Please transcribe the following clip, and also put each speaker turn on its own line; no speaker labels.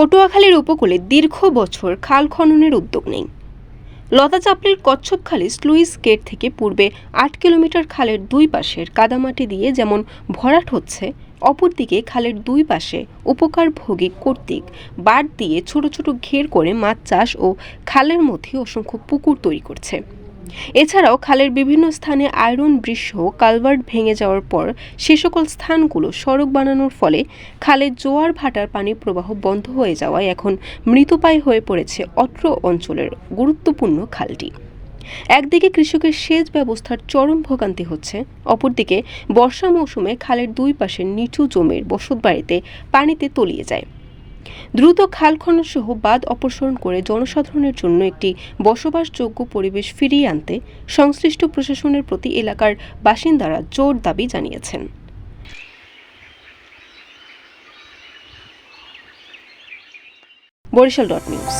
পটুয়াখালীর উপকূলে দীর্ঘ বছর খাল খননের উদ্যোগ নেই। লতা চাপড়ির কচ্ছপখালী স্লুইস গেট থেকে পূর্বে আট কিলোমিটার খালের দুই পাশের কাদামাটি দিয়ে যেমন ভরাট হচ্ছে, অপরদিকে খালের দুই পাশে উপকারভোগী কর্তৃক বাঁধ দিয়ে ছোট ছোট ঘের করে মাছ চাষ ও খালের মধ্যে অসংখ্য পুকুর তৈরি করছে। এছাড়াও খালের বিভিন্ন স্থানে আয়রন বৃষ কালভার্ট ভেঙে যাওয়ার পর সে সকল স্থানগুলো সড়ক বানানোর ফলে খালের জোয়ার ভাটার পানি প্রবাহ বন্ধ হয়ে যাওয়ায় এখন মৃতপায় হয়ে পড়েছে অত্র অঞ্চলের গুরুত্বপূর্ণ খালটি। একদিকে কৃষকের সেচ ব্যবস্থার চরম ভোগান্তি হচ্ছে, অপরদিকে বর্ষা মৌসুমে খালের দুই পাশের নিচু জমির বসতবাড়িতে পানিতে তলিয়ে যায়। দ্রুত খাল খনন সহ বাদ অপসারণ করে জনসাধারণের জন্য একটি বসবাসযোগ্য পরিবেশ ফিরিয়ে আনতে সংশ্লিষ্ট প্রশাসনের প্রতি এলাকার বাসিন্দারা জোর দাবি জানিয়েছেন। Barishal dot news.